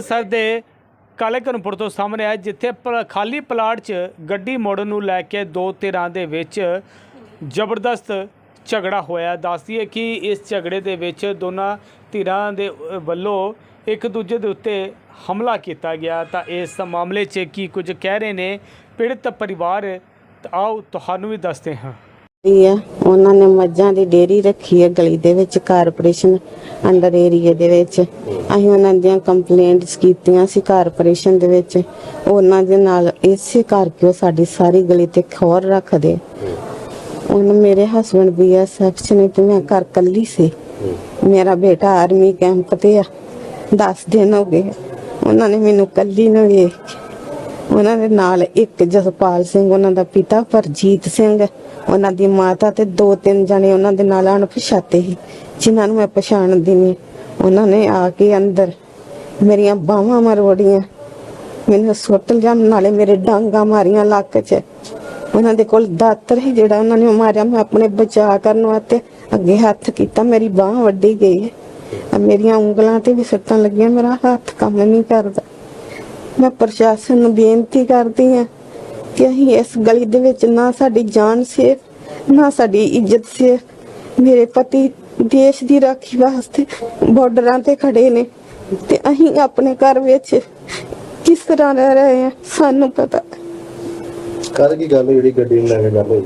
Sir ਦੇ ਕਾਲੇ ਕਨਪੁਰ ਤੋਂ ਸਾਹਮਣੇ ਆਇਆ, ਜਿੱਥੇ ਪ- ਖਾਲੀ ਪਲਾਟ 'ਚ ਗੱਡੀ ਮੋੜਨ ਨੂੰ ਲੈ ਕੇ ਦੋ ਧਿਰਾਂ ਦੇ ਵਿੱਚ ਜ਼ਬਰਦਸਤ ਝਗੜਾ ਹੋਇਆ। ਦੱਸਦੀ ਹੈ ਕਿ ਇਸ ਝਗੜੇ ਦੇ ਵਿੱਚ ਦੋਨਾਂ ਧਿਰਾਂ ਦੇ ਵੱਲੋਂ ਇੱਕ ਦੂਜੇ ਦੇ ਉੱਤੇ ਹਮਲਾ ਕੀਤਾ ਗਿਆ। ਤਾਂ ਇਸ ਮਾਮਲੇ 'ਚ ਕੀ ਕੁਝ ਕਹਿ ਰਹੇ ਨੇ? ਪੀੜਤ ਪਰਿਵਾਰ ਆਓ ਤੁਹਾਨੂੰ ਵੀ ਦੱਸਦੇ ਹਾਂ। ਇਹ ਆ। ਉਹਨਾਂ ਨੇ ਮੱਝਾਂ ਦੀ ਡੇਅਰੀ ਰੱਖੀ ਹੈ ਗਲੀ ਦੇ ਵਿੱਚ, ਕਾਰਪੋਰੇਸ਼ਨ ਅੰਡਰ ਏਰੀਆ ਦੇ ਵਿੱਚ। ਅਸੀਂ ਉਹਨਾਂ ਦੀਆਂ ਕੰਪਲੇਂਟਸ ਕੀਤੀਆਂ ਸੀ ਕਾਰਪੋਰੇਸ਼ਨ ਦੇ ਵਿੱਚ। ਉਹਨਾਂ ਦੇ ਨਾਲ ਇਸੇ ਕਰਕੇ ਉਹ ਸਾਡੀ ਸਾਰੀ ਗਲੀ ਤੇ ਖੌਰ ਰੱਖਦੇ ਉਹਨਾਂ ਮੇਰੇ ਹਸਬੰਡ ਬੀਐਸਐਫ ਚ ਨੇ ਤੇ ਮੈਂ ਘਰ ਕੱਲੀ ਸੀ। ਮੇਰਾ ਬੇਟਾ ਆਰਮੀ ਕੈਂਪ ਤੇ ਆ। 10 ਦਿਨ ਹੋ ਗਏ। ਉਹਨਾਂ ਨੇ ਮੈਨੂੰ ਕੱਲੀ ਨੂੰ ਵੇਖ ਉਹਨਾਂ ਦੇ ਨਾਲ ਇੱਕ ਜਸਪਾਲ ਸਿੰਘ, ਉਹਨਾਂ ਦਾ ਪਿਤਾ ਪਰਜੀਤ ਸਿੰਘ। ਉਹਨਾਂ ਦੀ ਮਾਤਾ ਤੇ ਦੋ ਤਿੰਨ ਜਣੇ ਉਹਨਾਂ ਦੇ ਨਾਲ ਅਣਪਛਾਤੇ ਸੀ, ਜਿਨ੍ਹਾਂ ਨੂੰ ਮੈਂ ਪਛਾਣਦੀ ਨਹੀਂ ਉਹਨਾਂ ਨੇ ਆ ਕੇ ਅੰਦਰ ਮੇਰੀਆਂ ਬਾਹਾਂ ਮਰੋੜੀਆਂ। ਮੈਨੂੰ ਸੁੱਟ ਲਿਆ, ਨਾਲੇ ਮੇਰੇ ਡਾਂਗਾ ਮਾਰੀਆਂ ਲੱਕ 'ਚ। ਉਹਨਾਂ ਦੇ ਕੋਲ ਦਾਤਰ ਹੀ ਜਿਹੜਾ ਉਹਨਾਂ ਨੇ ਮਾਰਿਆ। ਮੈਂ ਆਪਣੇ ਬਚਾਅ ਕਰਨ ਵਾਸਤੇ ਅੱਗੇ ਹੱਥ ਕੀਤਾ। ਮੇਰੀ ਬਾਹ ਵੱਡੀ ਗਈ ਹੈ। ਮੇਰੀਆਂ ਉਂਗਲਾਂ ਤੇ ਵੀ ਸੱਟਾਂ ਲੱਗੀਆਂ। ਮੇਰਾ ਹੱਥ ਕੰਮ ਨਹੀਂ ਕਰਦਾ। ਮੈਂ ਪ੍ਰਸ਼ਾਸਨ ਨੂੰ ਬੇਨਤੀ ਕਰਦੀ ਹਾਂ ਕਿ ਅਸੀਂ ਇਸ ਗਲੀ ਦੇ ਵਿੱਚ ਨਾ ਸਾਡੀ ਜਾਨ ਸੇਫ ਨਾ ਸਾਡੀ ਇੱਜ਼ਤ ਸੇਫ ਮੇਰੇ ਪਤੀ ਦੇਸ਼ ਦੀ ਰਾਖੀ ਵਾਸਤੇ ਬਾਰਡਰਾਂ ਤੇ ਖੜੇ ਨੇ ਤੇ ਅਸੀਂ ਆਪਣੇ ਘਰ ਵਿੱਚ ਕਿਸ ਤਰ੍ਹਾਂ ਰਹਿ ਰਹੇ ਹਾਂ ਸਾਨੂੰ ਪਤਾ। ਕੱਲ ਕੀ ਗੱਲ ਜਿਹੜੀ ਗੱਡੀ ਨੂੰ ਲੈ ਕੇ ਗੱਲ ਹੋਈ?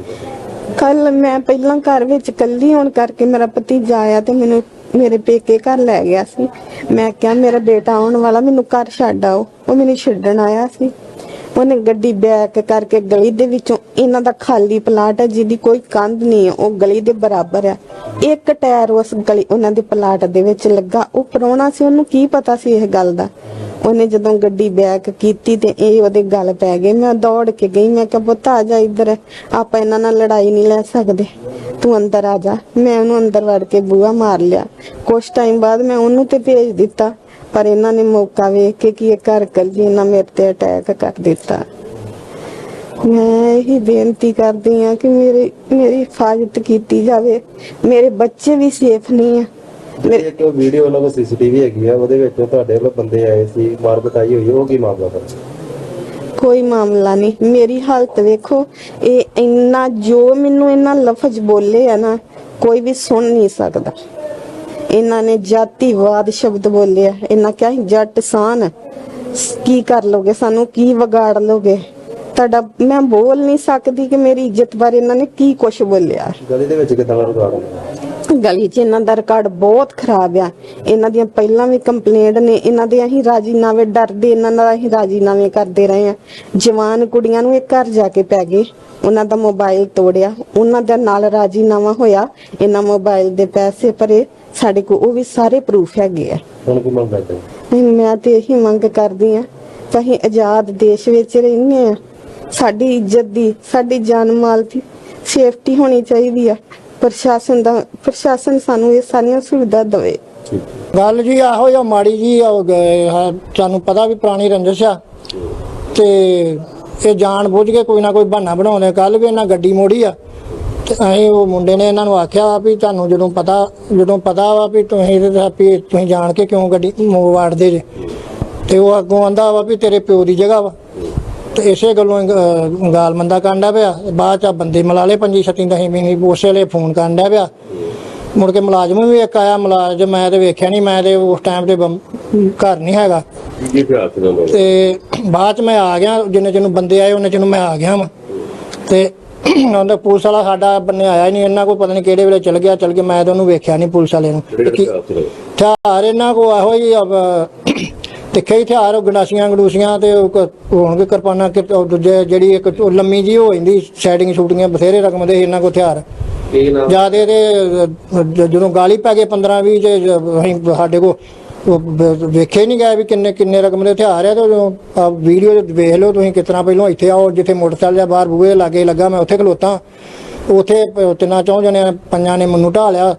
ਕੱਲ ਮੈਂ ਪਹਿਲਾਂ ਘਰ ਵਿੱਚ ਇਕੱਲੀ ਹੋਣ ਕਰਕੇ ਮੇਰਾ ਭਤੀਜਾ ਆਇਆ ਤੇ ਮੈਨੂੰ ਮੇਰੇ ਪੇਕੇ ਘਰ ਲੈ ਗਿਆ ਸੀ। ਮੈਂ ਕਿਹਾ ਮੇਰਾ ਬੇਟਾ ਆਉਣ ਵਾਲਾ ਮੈਨੂੰ ਘਰ ਛੱਡ ਆਓ। ਉਹ ਮੈਨੂੰ ਛੱਡਣ ਆਇਆ ਸੀ। ਉਹਨੇ ਗੱਡੀ ਬੈਕ ਕਰਕੇ ਗਲੀ ਦੇ ਵਿੱਚੋਂ ਇਹਨਾਂ ਦਾ ਖਾਲੀ ਪਲਾਟ ਹੈ, ਜਿਹਦੀ ਕੋਈ ਕੰਧ ਨਹੀਂ ਹੈ, ਉਹ ਗਲੀ ਦੇ ਬਰਾਬਰ ਹੈ। ਇੱਕ ਟਾਇਰ ਉਸ ਗਲੀ ਉਹਨਾਂ ਦੇ ਪਲਾਟ ਦੇ ਵਿੱਚ ਲੱਗਾ। ਉਹ ਪ੍ਰਾਹੁਣਾ ਸੀ, ਉਹਨੂੰ ਕੀ ਪਤਾ ਸੀ ਇਹ ਗੱਲ ਦਾ? ਉਹਨੇ ਜਦੋਂ ਗੱਡੀ ਬੈਕ ਕੀਤੀ ਤੇ ਇਹ ਉਹਦੇ ਗੱਲ ਪੈ ਗਏ। ਮੈਂ ਦੌੜ ਕੇ ਗਈ, ਮੈਂ ਕਿਹਾ, ਪੁੱਤ, ਆ ਜਾ ਇੱਧਰ। ਆਪਾਂ ਇਹਨਾਂ ਨਾਲ ਲੜਾਈ ਨਹੀਂ ਲੈ ਸਕਦੇ। ਤੂੰ ਅੰਦਰ ਆ ਜਾ। ਮੈਂ ਉਹਨੂੰ ਅੰਦਰ ਵੜ ਕੇ ਬੂਹਾ ਮਾਰ ਲਿਆ। ਕੁਛ ਟਾਈਮ ਬਾਅਦ ਮੈਂ ਉਹਨੂੰ ਤੇ ਭੇਜ ਦਿੱਤਾ। ਪਰ ਇਹਨਾਂ ਨੇ ਮੌਕਾ ਵੇਖ ਕੇ ਕਿ ਇਹ ਘਰ ਕੱਲੀ ਇਹਨਾਂ ਮੇਰੇ ਤੇ ਅਟੈਕ ਕਰ ਦਿੱਤਾ। ਮੈਂ ਇਹੀ ਬੇਨਤੀ ਕਰਦੀ ਆ ਕਿ ਮੇਰੀ ਮੇਰੀ ਹਿਫਾਜ਼ਤ ਕੀਤੀ ਜਾਵੇ। ਮੇਰੇ ਬੱਚੇ ਵੀ ਸੇਫ ਨਹੀਂ ਆ। ਜਿਹੜੀ ਇੱਕ ਵੀਡੀਓ ਉਹਨਾਂ ਕੋਲ ਸੀਸੀਟੀਵੀ ਹੈਗੀ ਆ ਉਹਦੇ ਵਿੱਚ ਤੁਹਾਡੇ ਵੱਲੋਂ ਬੰਦੇ ਆਏ ਸੀ ਮਾਰ ਪਟਾਈ ਹੋਈ ਉਹ ਕੀ ਮਾਮਲਾ ਸਰ ਕੋਈ ਮਾਮਲਾ ਨਹੀਂ। ਮੇਰੀ ਹਾਲਤ ਵੇਖੋ ਇਹ ਇੰਨਾ ਜੋ ਮੈਨੂੰ ਇਹਨਾਂ ਲਫ਼ਜ਼ ਬੋਲੇ ਆ ਨਾ ਕੋਈ ਵੀ ਸੁਣ ਨਹੀਂ ਸਕਦਾ। ਇਹਨਾਂ ਨੇ ਜਾਤੀਵਾਦ ਸ਼ਬਦ ਬੋਲਿਆ। ਇਹਨਾਂ ਕਿਹਾ ਸੀ ਜੱਟ ਸਾਨ, ਕੀ ਕਰ ਲੋਗੇ? ਸਾਨੂੰ ਕੀ ਵਿਗਾੜ ਲੋਗੇ? ਤੁਹਾਡਾ, ਮੈਂ ਬੋਲ ਨਹੀਂ ਸਕਦੀ ਕਿ ਮੇਰੀ ਇੱਜ਼ਤ ਬਾਰੇ ਇਹਨਾਂ ਨੇ ਕੀ ਕੁਝ ਬੋਲਿਆ। ਗਲੀ ਦੇ ਵਿੱਚ ਕਿਦਾਂ ਦਾ ਗਲੀ 'ਚ ਇਹਨਾਂ ਦਾ ਰਿਕਾਰਡ ਬਹੁਤ ਖਰਾਬ ਆ। ਇਹਨਾਂ ਦੀਆਂ ਪਹਿਲਾਂ ਵੀ ਕੰਪਲੇਂਟ ਨੇ ਇਹਨਾਂ ਦੇ ਅਸੀਂ ਰਾਜੀਨਾਮੇ ਡਰਦੇ ਇਹਨਾਂ ਨਾਲ ਅਸੀਂ ਰਾਜੀਨਾਮੇ ਕਰਦੇ ਰਹੇ ਆ। ਜਵਾਨ ਕੁੜੀਆਂ ਨੂੰ ਇਹ ਘਰ ਜਾ ਕੇ ਪੈ ਗਏ। ਉਹਨਾਂ ਦਾ ਮੋਬਾਈਲ ਤੋੜਿਆ ਉਹਨਾਂ ਦੇ ਨਾਲ ਰਾਜੀਨਾਮਾ ਹੋਇਆ। ਇਹਨਾਂ ਮੋਬਾਈਲ ਦੇ ਪੈਸੇ ਭਰੇ ਸਾਡੇ ਕੋਲ ਉਹ ਵੀ ਸਾਰੇ ਪ੍ਰੂਫ ਹੈਗੇ ਆ। ਹੁਣ ਕੀ ਮੰਗ ਕਰਦੇ ਹੋ? ਨਹੀਂ, ਮੈਂ ਤੇ ਇਹੀ ਮੰਗ ਕਰਦੀ ਆ ਅਸੀਂ ਆਜ਼ਾਦ ਦੇਸ਼ ਵਿੱਚ ਰਹਿੰਦੇ ਆ। ਸਾਡੀ ਇੱਜ਼ਤ ਦੀ ਸਾਡੀ ਜਾਨ ਮਾਲ ਦੀ ਸੇਫਟੀ ਹੋਣੀ ਚਾਹੀਦੀ ਆ। ਪ੍ਰਸ਼ਾਸਨ ਦਾ ਪ੍ਰਸ਼ਾਸਨ ਸਾਨੂੰ ਇਹ ਸਾਰੀਆਂ ਸੁਵਿਧਾ ਦੇਵੇ। ਗੱਲ ਜੀ ਆਹੋ ਜਾਂ ਮਾੜੀ ਜੀ ਉਹ ਗ- ਹਾਂ, ਤੁਹਾਨੂੰ ਪਤਾ ਵੀ ਪੁਰਾਣੀ ਰੰਜਿਸ਼ ਆ। ਤੇ ਇਹ ਜਾਣ ਬੁੱਝ ਕੇ ਕੋਈ ਨਾ ਕੋਈ ਬਹਾਨਾ ਬਣਾਉਂਦੇ ਕੱਲ ਵੀ ਇਹਨਾਂ ਗੱਡੀ ਮੋੜੀ ਆ। ਤੇ ਅਸੀਂ ਉਹ ਮੁੰਡੇ ਨੇ ਇਹਨਾਂ ਨੂੰ ਆਖਿਆ ਵਾ ਵੀ ਤੁਹਾਨੂੰ ਜਦੋਂ ਪਤਾ ਜਦੋਂ ਪਤਾ ਵਾ ਵੀ ਤੁਸੀਂ ਇਹਦੇ ਦਾ ਵੀ ਤੁਸੀਂ ਜਾਣ ਕੇ ਕਿਉਂ ਗੱਡੀ ਵਾੜਦੇ ਜੇ। ਤੇ ਉਹ ਅੱਗੋਂ ਆਂਦਾ ਵਾ ਵੀ ਤੇਰੇ ਪਿਓ ਦੀ ਜਗ੍ਹਾ ਵਾ। ਤੇ ਇਸੇ ਗੱਲੋਂ ਅਹ, ਗਾਲ ਮੰਦਾ ਕਾਂਡਾ ਪਿਆ। ਬਾਅਦ ਚ ਆ ਬੰਦੇ ਮਿਲਾ ਲਏ ਪੰਜੀ ਛੱਤੀ ਦਹੀਂ ਵੀ ਨਹੀਂ ਉਸੇ ਵੇਲੇ ਫੋਨ ਕਾਂਡਾ ਪਿਆ। ਮੁੜ ਕੇ ਮੁਲਾਜ਼ਮ ਵੀ ਇੱਕ ਆਇਆ ਮੁਲਾਜ਼ਮ ਮੈਂ ਤੇ ਵੇਖਿਆ ਨਹੀਂ ਮੈਂ ਤੇ ਉਸ ਟਾਈਮ ਤੇ ਬੰਮ- ਘਰ ਨਹੀਂ ਹੈਗਾ। ਕੀ ਪਿਆਰ ਸੀ ਉਹਨਾਂ ਤੇ ਬਾਅਦ ਚ ਮੈਂ ਆ ਗਿਆ ਜਿੰਨੇ ਚਿਰ ਨੂੰ ਬੰਦੇ ਆਏ ਉਹਨੇ ਚਿਰ ਨੂੰ ਮੈਂ ਆ ਗਿਆ ਵਾਂ। ਤੇ ਉਹਦਾ ਪੁਲਿਸ ਵਾਲਾ ਸਾਡਾ ਬੰਨੇ ਆਇਆ ਹੀ ਨਹੀਂ ਇਹਨਾਂ ਕੋਲ ਪਤਾ ਨਹੀਂ ਕਿਹੜੇ ਵੇਲੇ ਚਲ ਗਿਆ ਚਲ ਗਿਆ ਮੈਂ ਤਾਂ ਉਹਨੂੰ ਵੇਖਿਆ ਨਹੀਂ ਪੁਲਿਸ ਵਾਲੇ ਨੂੰ। ਕੀ- ਹਥਿਆਰ ਇਹਨਾਂ ਕੋ ਇਹੋ ਹੀ ਤਿੱਖੇ ਹੀ ਹਥਿਆਰ ਗੰਡਾਸੀਆਂ ਗੰਡੂਸੀਆਂ ਤੇ ਉਹ ਕ- ਹੋਣਗੇ ਕਿਰਪਾਨਾਂ ਕਿ ਉਹ ਦੂਜੇ ਜਿਹੜੀ ਇੱਕ ਉਹ ਲੰਮੀ ਜੀ ਹੋ ਜਾਂਦੀ ਸੈਟਿੰਗ ਸ਼ੂਟਿੰਗਾਂ ਬਥੇਰੇ ਰਕਮ ਦੇ ਇਹਨਾਂ ਕੋ ਹਥਿਆਰ। ਕੀ ਨਾਮ? ਜਿਆਦੇ ਤੇ ਅਹ, ਜ- ਜਦੋਂ ਗਾਲੀ ਪੈ ਗਏ 15 20 ਜੇ ਜ- ਅਸੀਂ ਸਾਡੇ ਕੋ ਉਹ ਬ- ਵੇਖੇ ਨਹੀਂ ਗਏ ਵੀ ਕਿੰਨੇ ਕਿੰਨੇ ਰਕਮ ਦੇ ਹਥਿਆਰ ਆ ਤੇ ਆ ਵੀਡੀਓ ਵੇਖ ਲਓ ਤੁਸੀਂ ਤਰ੍ਹਾਂ ਪਹਿਲਾਂ ਇੱਥੇ ਆਓ ਜਿੱਥੇ ਮੋਟਰਸਾਈਕਲ ਜਾਂ ਬਾਹਰ ਬੂਹੇ ਲਾਗੇ ਲੱਗਾ ਮੈਂ ਉੱਥੇ ਖਲੋਤਾ। ਉੱਥੇ ਪ- ਤਿੰਨਾਂ ਚੌਂ ਜਣਿਆਂ ਨੇ ਪੰਜਾਂ ਨੇ ਮੈਨੂੰ ਢਾ ਲਿਆ।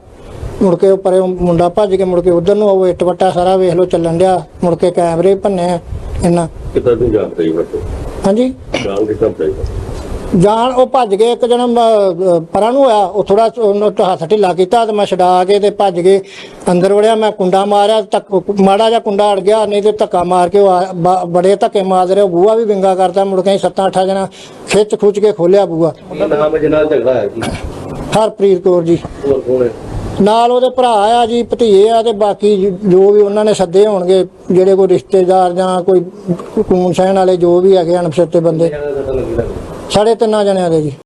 ਮੁੜ ਕੇ ਉਹ ਪਰੇ ਮੁੰਡਾ ਭੱਜ ਕੇ ਮੁੜ ਕੇ ਉਧਰ ਨੂੰ ਉਹ ਇੱਟ ਵੱਟਾ ਸਾਰਾ ਵੇਖ ਲਓ ਚੱਲਣ ਡਿਆ। ਮੁੜ ਕੇ ਕੈਮਰੇ ਭੰਨੇ ਇਹਨਾਂ। ਕਿਦਾਂ ਤੂੰ ਜਾਣ ਰਹੀ ਹੋ ਹਾਂਜੀ? ਜਾਣ ਕਿਦਾਂ ਚਾਹੀਦਾ ਜਾਣ ਉਹ ਭੱਜ ਗਏ ਇੱਕ ਜਣਾ ਪਰਾਂ ਨੂੰ ਹੋਇਆ ਉਹ ਥੋੜਾ ਉਹਨੂੰ ਹੱਥ ਢਿੱਲਾ ਕੀਤਾ ਤੇ ਮੈਂ ਛਡਾ ਕੇ ਤੇ ਭੱਜ ਗਏ। ਅੰਦਰ ਵੜਿਆ ਮੈਂ ਕੁੰਡਾ ਮਾਰਿਆ ਤੱਕ ਮਾੜਾ ਜਿਹਾ ਕੁੰਡਾ ਅੜ ਗਿਆ ਨਹੀਂ ਤੇ ਧੱਕਾ ਮਾਰ ਕੇ ਬੜੇ ਧੱਕੇ ਮਾਰਦੇ ਰਹੇ ਬੂਆ ਵੀ ਵਿੰਗਾ ਕਰਦਾ ਮੁੜ ਕੇ ਅਸੀਂ ਸੱਤਾਂ ਅੱਠਾਂ ਜਣਾ ਖਿੱਚ ਖੁੱਚ ਕੇ ਖੋਲਿਆ ਬੂਆ ਕੀ ਨਾਮ ਜਿਹਨਾਂ ਨਾਲ ਝਗੜਾ ਹੈ ਜੀ ਹਰਪ੍ਰੀਤ ਕੌਰ ਜੀ। ਹੋਰ ਕੌਣ ਹੈ? ਨਾਲ ਉਹਦੇ ਭਰਾ ਆ ਜੀ ਭਤੀਏ ਆ ਤੇ ਬਾਕੀ ਜੋ ਵੀ ਉਹਨਾਂ ਨੇ ਸੱਦੇ ਹੋਣਗੇ ਜਿਹੜੇ ਕੋਈ ਰਿਸ਼ਤੇਦਾਰ ਜਾਂ ਕੋਈ ਕੂਨ ਸਹਿਣ ਵਾਲੇ ਜੋ ਵੀ ਹੈਗੇ ਅਣਪਛਾਤੇ ਬੰਦੇ। ਸਾਢੇ ਤਿੰਨਾਂ ਜਣਿਆਂ ਦੇ ਜੀ।